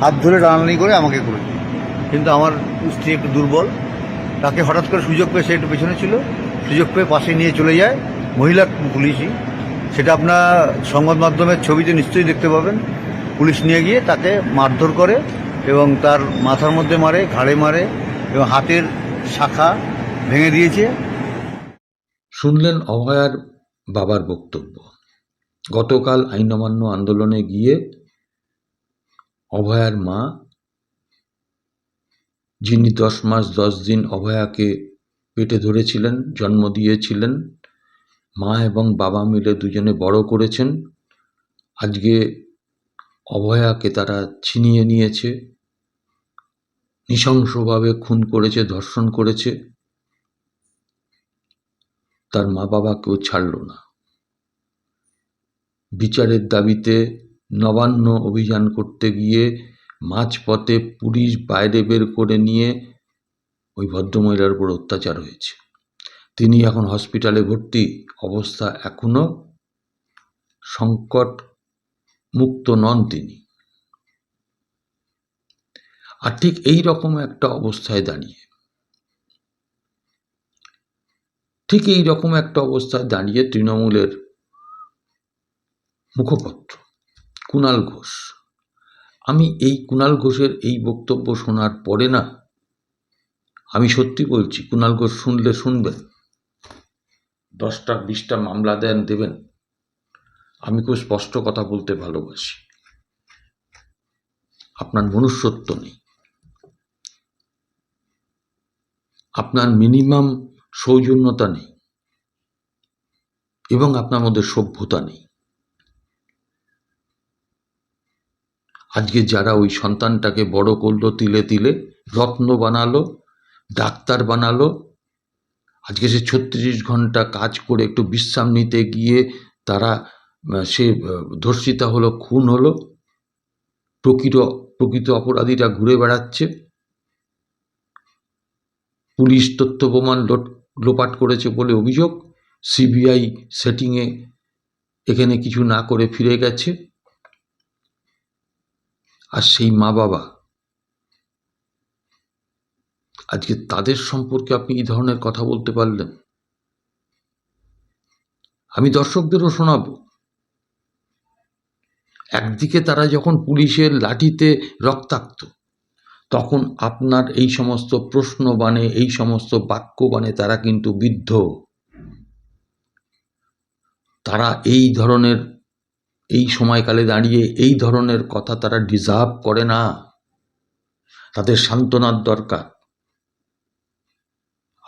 হাত ধরে টানাটানি করে আমাকে করেছে। কিন্তু আমার স্ত্রী একটু দুর্বল। তাকে হঠাৎ করে সুযোগ পেয়ে সে একটু পেছনে ছিল। সুযোগ পেয়ে পাশে নিয়ে চলে যায় মহিলা পুলিশই। সেটা আপনার সংবাদ মাধ্যমের ছবিতে নিশ্চয়ই দেখতে পাবেন। পুলিশ নিয়ে গিয়ে তাকে মারধর করে এবং তার মাথার মধ্যে মারে, ঘাড়ে মারে এবং হাতের শাখা ভেঙে দিয়েছে। শুনলেন অভয়ার বাবার বক্তব্য। গতকাল আইন অমান্য আন্দোলনে গিয়ে অভয়ার মা, যিনি দশ মাস দশ দিন অভয়াকে পেটে ধরেছিলেন, জন্ম দিয়েছিলেন, মা এবং বাবা মিলে দুজনে বড় করেছেন। আজকে অভয়াকে তারা ছিনিয়ে নিয়েছে, নৃশংসভাবে খুন করেছে, ধর্ষণ করেছে। তার মা বাবাকেও ছাড়ল না। বিচারের দাবিতে নবান্ন অভিযান করতে গিয়ে মাঝপথে পুলিশ বাইরে বের করে নিয়ে ওই ভদ্রমহিলার উপর অত্যাচার হয়েছে। তিনি এখন হসপিটালে ভর্তি। অবস্থা এখনও সংকট মুক্ত নন তিনি। আর ঠিক এই রকম একটা অবস্থায় দাঁড়িয়ে। ঠিক এই রকম একটা অবস্থায় দাঁড়িয়ে তৃণমূলের মুখপত্র। কুণাল ঘোষ। আমি এই কুণাল ঘোষের এই বক্তব্য শোনার পরে না, আমি সত্যি বলছি কুণাল ঘোষ শুনলে শুনবেন। দশটা, বিশটা মামলা দেন, দেবেন। আমি খুব স্পষ্ট কথা বলতে ভালোবাসি। আপনার মনুষ্যত্ব নেই। আপনার মিনিমাম সৌজন্যতা নেই। এবং আপনার মধ্যে সভ্যতা নেই। আজকে যারা ওই সন্তানটাকে বড় করল, তিলে তিলে, রত্ন বানালো, ডাক্তার বানালো, আজকে সে ছত্রিশ ঘণ্টা কাজ করে একটু বিশ্রাম নিতে গিয়ে তারা সে ধর্ষিতা হলো, খুন হলো, প্রকৃত প্রকৃত অপরাধীরা ঘুরে বেড়াচ্ছে। পুলিশ তথ্য প্রমাণ লোপাট করেছে বলে অভিযোগ। সিবিআই সেটিংয়ে এখানে কিছু না করে ফিরে গেছে। আর সেই মা বাবা। আজকে তাদের সম্পর্কে আপনি এই ধরনের কথা বলতে পারলেন। আমি দর্শকদেরও শোনাবো। একদিকে তারা যখন পুলিশের লাঠিতে রক্তাক্ত, তখন আপনার এই সমস্ত প্রশ্ন বানে এই সমস্ত বাক্য বানে তারা কিন্তু বিদ্ধ। তারা এই ধরনের এই সময়কালে দাঁড়িয়ে এই ধরনের কথা তারা ডিজার্ভ করে না। তাদের সান্ত্বনার দরকার।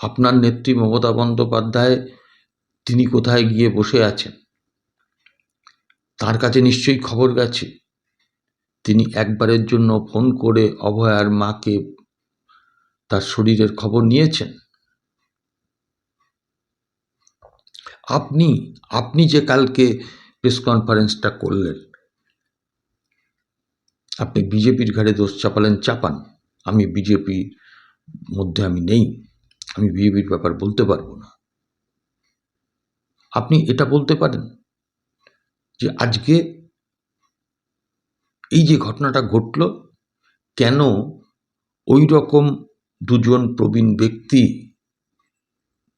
আপনার নেত্রী মমতা বন্দ্যোপাধ্যায়, তিনি কোথায় গিয়ে বসে আছেন? তার কাছে নিশ্চয়ই খবর গেছে। তিনি একবারের জন্য ফোন করে অভয়ার মাকে তার শরীরের খবর নিয়েছেন। আপনি আপনি যে কালকে প্রেস কনফারেন্সটা করলেন। আপনি বিজেপির ঘাড়ে দোষ চাপালেন, চাপান। আমি বিজেপির মধ্যে আমি নেই। আমি বিজেপির ব্যাপার বলতে পারব না। আপনি এটা বলতে পারেন যে আজকে এই যে ঘটনাটা ঘটল, কেন ওই রকম দুজন প্রবীণ ব্যক্তি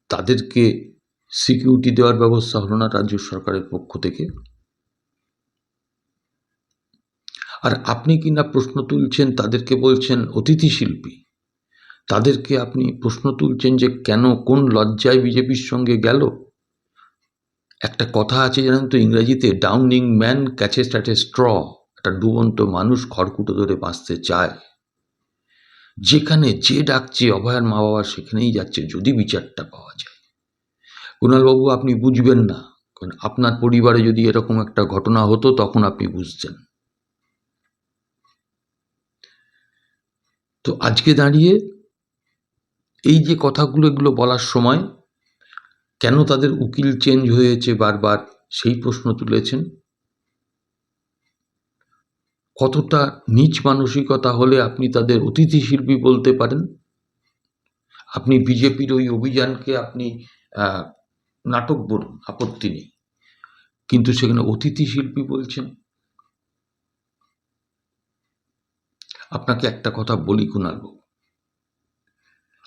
তাদেরকে সিকিউরিটি দেওয়ার ব্যবস্থা হলো না রাজ্য সরকারের পক্ষ থেকে। আর আপনি কি না প্রশ্ন তুলছেন, তাদেরকে বলছেন অতিথি শিল্পী। তাদেরকে আপনি প্রশ্ন তুলছেন যে কেন, কোন লজ্জায় বিজেপির সঙ্গে গেল? একটা কথা আছে জানেন তো ইংরেজিতে drowning man catches at a straw একটা ডুবন্ত মানুষ খড়কুটো ধরে বাঁচতে চায়। যেখানে যে ডাকছে, অভয়ার মা বাবা সেখানেই যাচ্ছে, যদি বিচারটা পাওয়া যায়। কুণালবাবু, আপনি বুঝবেন না। কারণ আপনার পরিবারে যদি এরকম একটা ঘটনা হতো, তখন আপনি বুঝতেন। তো আজকে দাঁড়িয়ে এই যে কথাগুলো, এগুলো বলার সময় কেন তাদের উকিল চেঞ্জ হয়েছে বারবার, সেই প্রশ্ন তুলেছেন। কতটা নিচ মানসিকতা হলে আপনি তাদের অতিথি শিল্পী বলতে পারেন? আপনি বিজেপির ওই অভিযানকে আপনি নাটক বলুন, আপত্তি নেই। কিন্তু সেখানে অতিথি শিল্পী বলছেন। আপনাকে একটা কথা বলি কুণালবাবু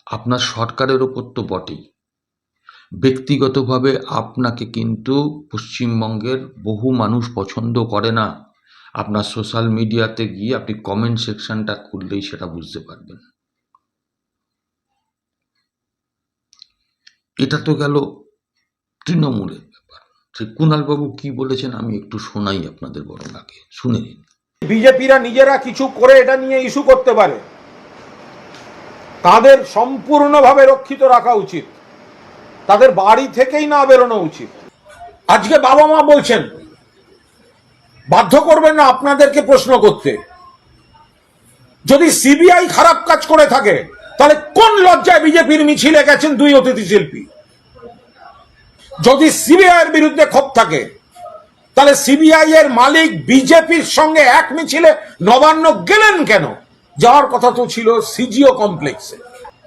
আপনার সরকারের ওপর তো বটেই। ব্যক্তিগতভাবে আপনাকে কিন্তু পশ্চিমবঙ্গের বহু মানুষ পছন্দ করে না। আপনার সোশ্যাল মিডিয়াতে গিয়ে আপনি কমেন্ট সেকশনটা খুললেই সেটা বুঝতে পারবেন। এটা তো গেল তৃণমূলের ব্যাপার। সে কুণালবাবু কি বলেছেন আমি একটু শোনাই আপনাদের বরং আগে। শুনে নিন। বিজেপিরা নিজেরা কিছু করে এটা নিয়ে ইস্যু করতে পারে। তাদের সম্পূর্ণভাবে রক্ষিত রাখা উচিত। তাদের বাড়ি থেকেই না বেরোনো উচিত। আজকে বাবা মা বলছেন, বাধ্য করবেন না আপনাদেরকে প্রশ্ন করতে। যদি সিবিআই খারাপ কাজ করে থাকে, তাহলে কোন লজ্জায় বিজেপির মিছিলে গেছেন দুই অতিথি শিল্পী? যদি সিবিআই এর বিরুদ্ধে ক্ষোভ থাকে, তাহলে সিবিআই এর মালিক বিজেপির সঙ্গে এক মিছিলে নবান্ন গেলেন কেন? যাওয়ার কথা তো ছিল সিজিও কমপ্লেক্সে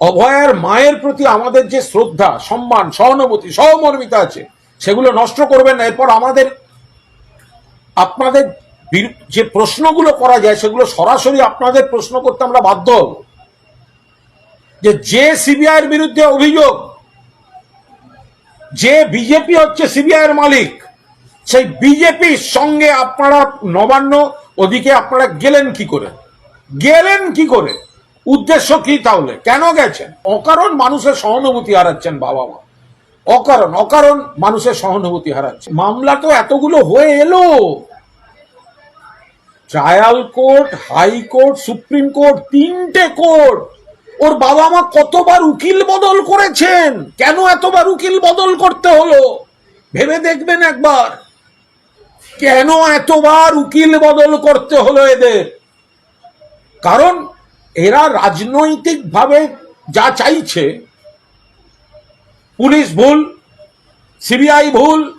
অভয়ের মায়ের প্রতি আমাদের যে শ্রদ্ধা, সম্মান, সহানুভূতি, সহমর্মিতা আছে, সেগুলো নষ্ট করবেন এরপর আমাদের, আপনাদের যে প্রশ্নগুলো করা যায়, সেগুলো সরাসরি আপনাদের প্রশ্ন করতে আমরা বাধ্য হব। যে যে সিবিআই এর বিরুদ্ধে অভিযোগ যে বিজেপি হচ্ছে সিবিআই এর মালিক, সেই বিজেপির সঙ্গে আপনারা নবান্ন ওদিকে আপনারা গেলেন কি করে? গেলেন কি করে? উদ্দেশ্য কি তাহলে? কেন গেছেন? অকারণ মানুষের সহানুভূতি হারাচ্ছেন বাবা মা। অকারণ অকারণ মানুষের সহানুভূতি হারাচ্ছে। মামলা তো এতগুলো হয়ে এলো। Trial court high court supreme court, তিনটে কোর্ট ওর বাবা মা কতবার উকিল বদল করেছেন? কেন এতবার উকিল বদল করতে হলো? ভেবে দেখবেন একবার। কেন এতবার উকিল বদল করতে হলো এদের? কারণ এরা রাজনৈতিকভাবে যা চাইছে, পুলিশ ভুল, সিবিআই ভুল,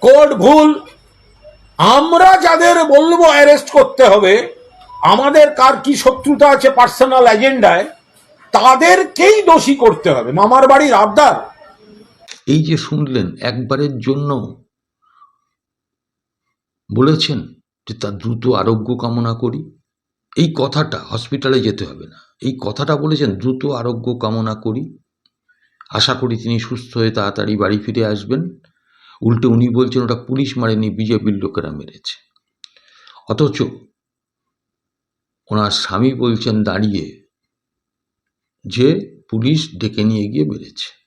কোর্ট ভুল, আমরা যাদের বলব অ্যারেস্ট করতে হবে, আমাদের কার কি শত্রুতা আছে পার্সোনাল এজেন্ডায় তাদেরকেই দোষী করতে হবে। মামার বাড়ির আবদার এই যে শুনলেন, একবারের জন্য বলেছেন যে তার দ্রুত আরোগ্য কামনা করি। এই কথাটা হসপিটালে যেতে হবে না। এই কথাটা বলেছেন, দ্রুত আরোগ্য কামনা করি। আশা করি তিনি সুস্থ হয়ে তাড়াতাড়ি বাড়ি ফিরে আসবেন। উল্টে উনি বলছেন, ওটা পুলিশ মারেনি, বিজেপির লোকেরা মেরেছে। অথচ ওনার স্বামী বলছেন, দাঁড়িয়ে যে পুলিশ ডেকে নিয়ে গিয়ে মেরেছে।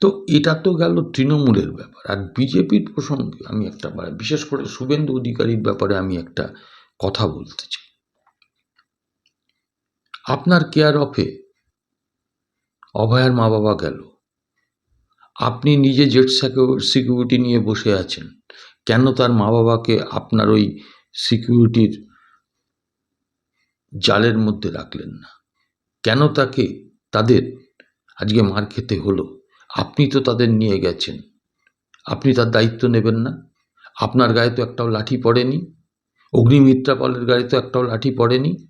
তো এটা তো গেল তৃণমূলের ব্যাপার। আর বিজেপির প্রসঙ্গে আমি একটা বা- বিশেষ করে শুভেন্দু অধিকারীর ব্যাপারে আমি একটা কথা বলতে চাই। আপনার কেয়ার অফে অভয়ার মা বাবা গেল। আপনি নিজে জেট সিকিউরিটি নিয়ে বসে আছেন। কেন তার মা বাবাকে আপনার ওই সিকিউরিটির জালের মধ্যে রাখলেন না। কেন তাকে, তাদের? আজকে মার খেতে হলো। আপনি তো তাদের নিয়ে গেছেন। আপনি তার দায়িত্ব নেবেন না। আপনার গায়ে তো একটাও লাঠি পড়েনি। অগ্নিমিত্রা পালের গায়ে তো একটাও লাঠি পড়েনি।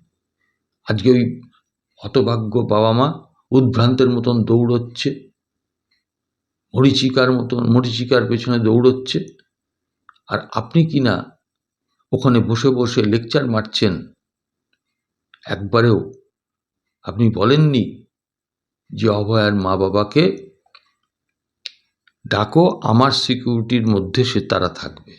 আজকে ওই হতভাগ্য বাবা মা উদ্ভ্রান্তের মতন দৌড়চ্ছে। মরিচিকার মতন, মরিচিকার পেছনে দৌড়চ্ছে। আর আপনি কি না ওখানে বসে বসে লেকচার মারছেন? একবারেও আপনি বলেননি যে অভয়ার মা বাবাকে ডাকো, আমার সিকিউরিটির মধ্যে সে তারা থাকবে।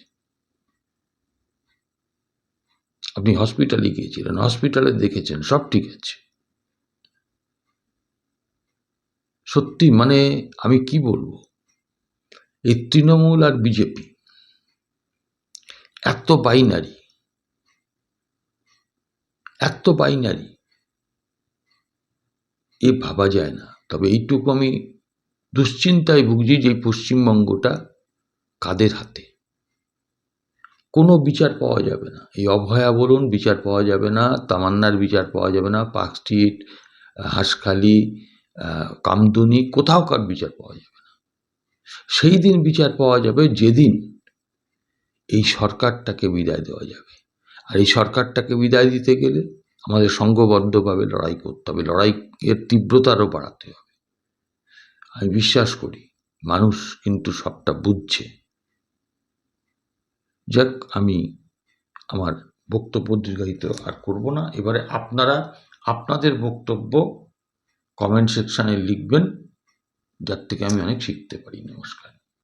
আপনি হসপিটালে গিয়েছিলেন, হসপিটালে দেখেছেন, সব ঠিক আছে। সত্যি মানে আমি কি বলব? এই তৃণমূল আর বিজেপি, এত বাইনারি এত বাইনারি এ ভাবা যায় না। তবে এইটুকু আমি দুশ্চিন্তায় ভুগছি যে পশ্চিমবঙ্গটা কাদের হাতে? কোনো বিচার পাওয়া যাবে না। এই অভয়া বলুন বিচার পাওয়া যাবে না, তামান্নার বিচার পাওয়া যাবে না, পার্ক স্ট্রিট, হাঁসখালি কামদুনি, কোথাও কার বিচার পাওয়া যাবে না। সেই দিন বিচার পাওয়া যাবে যেদিন এই সরকারটাকে বিদায় দেওয়া যাবে। আর এই সরকারটাকে বিদায় দিতে গেলে আমাদের সংঘবদ্ধভাবে লড়াই করতে হবে। লড়াইয়ের তীব্রতা আরও বাড়াতে হবে। আমি বিশ্বাস করি, মানুষ কিন্তু সবটা বুঝছে। যাক, আমি আমার বক্তব্য দীর্ঘায়িত আর করব না। এবারে আপনারা আপনাদের বক্তব্য কমেন্ট সেকশানে লিখবেন, যার থেকে আমি অনেক শিখতে পারি। নমস্কার।